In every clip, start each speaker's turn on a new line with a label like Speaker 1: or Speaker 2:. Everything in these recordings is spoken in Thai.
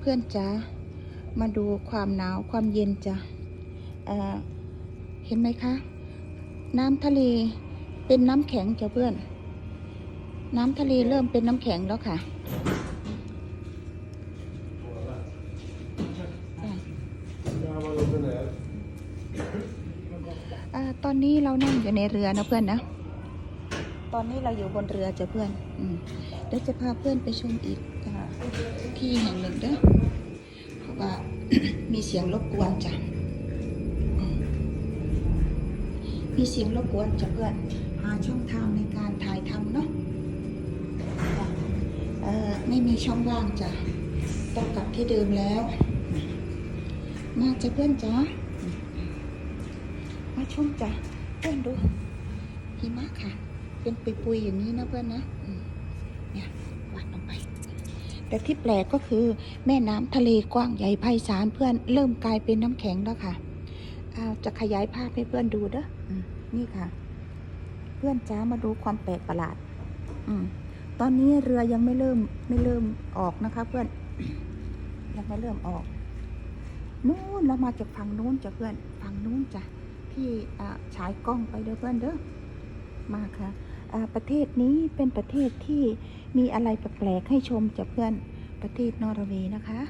Speaker 1: เพื่อนจ๋ามาดูความหนาวความเย็นจ้ะเอ่อเห็นไหมคะ น้ำทะเลเป็นน้ำแข็งจ้ะเพื่อน น้ำทะเลเริ่มเป็นน้ำแข็งแล้วค่ะตอนนี้เรานั่งอยู่ในเรือนะเพื่อนนะ ตอนนี้เราอยู่บนเรือจ้ะเพื่อนอเดี๋ยวจะพาเพื่อนไปชมอีกอ่า ที่แห่งหนึ่งเด้อเพราะว่ามีเสียงรบกวนจ้ะมีเสียงรบกวนจ้ะเพื่อนหาช่องทางในการถ่ายทำเนาะเอ่อไม่มีช่องว่างจ้ะต้องกลับที่เดิมแล้ว มาจ้ะเพื่อนจ้ะมาชมจ้ะเพื่อนดูหิมะค่ะ เป็นปุยๆอย่างนี้นะเพื่อนนะเนี่ยวาดลงไป แต่ที่แปลกก็คือแม่น้ำทะเลกว้างใหญ่ไพศาลเพื่อนเริ่มกลายเป็นน้ำแข็งแล้วค่ะอาจะขยายภาพให้เพื่อนดูเด้อนี่ค่ะ เพื่อนจ้ามาดูความแปลกประหลาด อืมตอนนี้เรือยังไม่เริ่มไม่เริ่มออกนะคะ เพื่อน ยังไม่เริ่มออกนู้นเรามาจากฝั่งนู้นจ้ะเพื่อนฝั่งนู้นจ้ะที่ฉายกล้องไปเด้อเพื่อนเด้อมาค่ะ ประเทศนี้เป็นประเทศที่มีอะไรแปลกๆให้ชมจ้ะเพื่อนประเทศนอร์เวย์นะคะ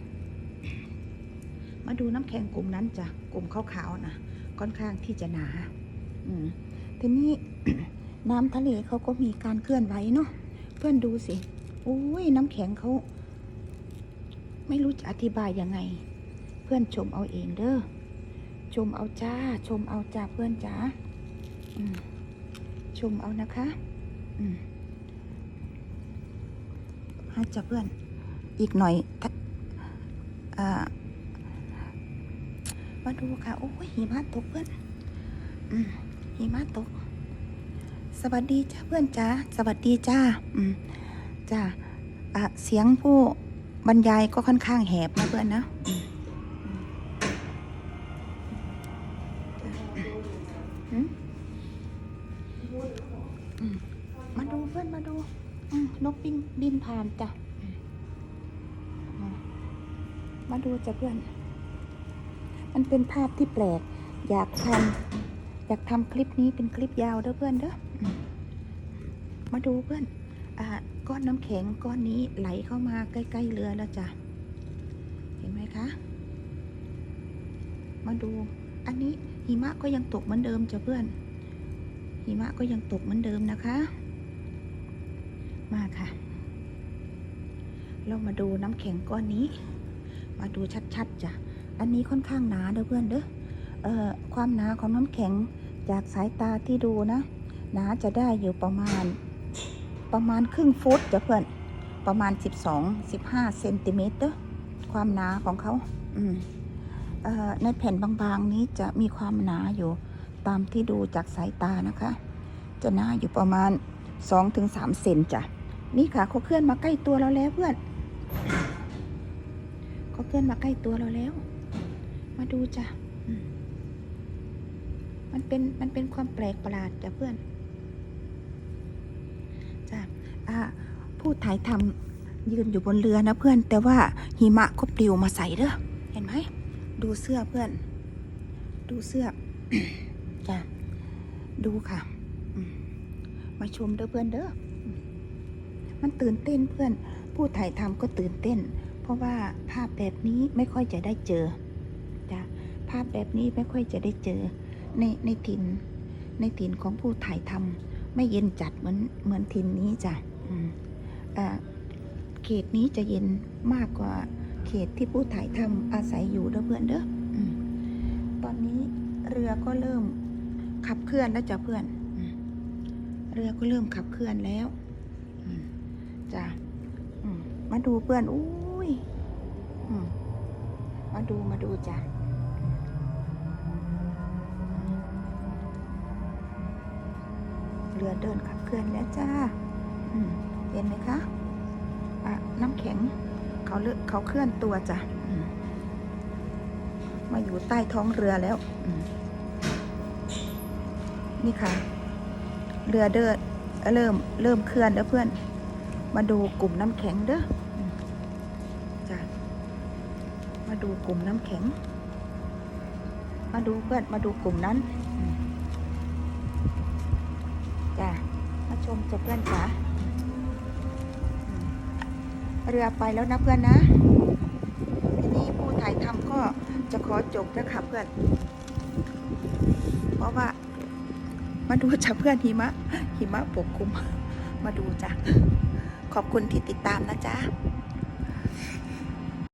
Speaker 1: มาดูน้ำแข็งกลุ่มนั้นจ้ะกลุ่มขาวๆนะค่อนข้างที่จะหนาอืมทีนี้น้ำทะเลเขาก็มีการเคลื่อนไหวเนาะเพื่อนดูสิโอ้ยน้ำแข็งเขาไม่รู้จะอธิบายยังไง เพื่อนชมเอาเองเด้อชมเอาจ้า ชมเอาจ้าเพื่อนจ้าอืม ชมเอานะคะอืมให้จ้าเพื่อน อีกหน่อยอ่ามาดูค่ะ โอ้ยหิมะตกเพื่อนอืมหิมะตก สวัสดีจ้าเพื่อนจ้าสวัสดีจ้าอืมจ้าอะเสียงผู้บรรยายก็ค่อนข้างแหบนะเพื่อนนะอืมอืมอืมมาดู เพื่อนมาดูอืมนกบินบินผ่านจ้ะอืมอืมมาดูจ้ะเพื่อน มันเป็นภาพที่แปลก อยากทำอยากทำคลิปนี้เป็นคลิปยาวเด้อเพื่อนเด้ออืมมาดูเพื่อนอ่าก้อนน้ำแข็งก้อนนี้ไหลเข้ามาใกล้ๆเรือแล้วจ้ะ เห็นไหมคะ มาดู อันนี้หิมะก็ยังตกเหมือนเดิมจ้ะเพื่อน หิมะก็ยังตกเหมือนเดิมนะคะ มาค่ะ เรามาดูน้ำแข็งก้อนนี้ มาดูชัดๆจ้ะ อันนี้ค่อนข้างหนาเด้อเพื่อนเด้อเอ่อความหนาของน้ำแข็งจากสายตาที่ดูนะ หนาจะได้อยู่ประมาณประมาณครึ่งฟุตจ้ะเพื่อน ประมาณ 12 15เซนติเมตรเด้อความหนาของเขาอืมในแผ่นบางๆนี้จะมีความหนาอยู่ตามที่ดูจากสายตานะคะ จะหนาอยู่ประมาณ 2-3เซนจ้ะ นี่ค่ะเขาเคลื่อนมาใกล้ตัวเราแล้วเพื่อนเขาเคลื่อนมาใกล้ตัวเราแล้ว มาดูจ้ะมันเป็นมันเป็นความแปลกประหลาดจ้ะเพื่อนจ้ะอ่าผู้ถ่ายทำยืนอยู่บนเรือนะเพื่อน แต่ว่าหิมะก็ปลิวมาใส่เด้อเห็นไหมดูเสื้อเพื่อน ดูเสื้อจ้ะดูค่ะ มาชมเด้อเพื่อนเด้อ มันตื่นเต้นเพื่อน ผู้ถ่ายทำก็ตื่นเต้น เพราะว่าภาพแบบนี้ไม่ค่อยจะได้เจอจ้ะภาพแบบนี้ไม่ค่อยจะได้เจอ ในในถิ่นในถิ่นของผู้ถ่ายทำไม่เย็นจัดเหมือนเหมือนทินนี้จ้ะอืมอ่าเขตนี้จะเย็นมากกว่าเขตที่ผู้ถ่ายทำอาศัยอยู่เด้อเพื่อนเด้อตอนนี้เรือก็เริ่มขับเคลื่อนแล้วจ้ะเพื่อน เรือก็เริ่มขับเคลื่อนแล้ว จ้ะมาดูเพื่อนอุ้ยมาดูมาดูจ้ะเรือเดินขับเคลื่อนแล้วจ้าเห็นไหมคะะน้ำแข็งเขาเลือเขาเคลื่อนตัวจ้ะมาอยู่ใต้ท้องเรือแล้วนี่ค่ะ เรือเดินเริ่มเริ่มเคลื่อนแล้วเพื่อน มาดูกลุ่มน้ำแข็งเด้ออืมจ้ะมาดูกลุ่มน้ำแข็ง มาดูเพื่อนมาดูกลุ่มนั้นอืมจ้ะมาชมจะเพื่อนจ๋าอืมเรือไปแล้วนะเพื่อนนะทีนี้ผู้ถ่ายทำก็จะขอจบแล้วค่ะเพื่อน เพราะว่า มาดูจ้ะเพื่อนหิมะ หิมะปกคลุม มาดูจ้ะ ขอบคุณที่ติดตามนะจ๊ะ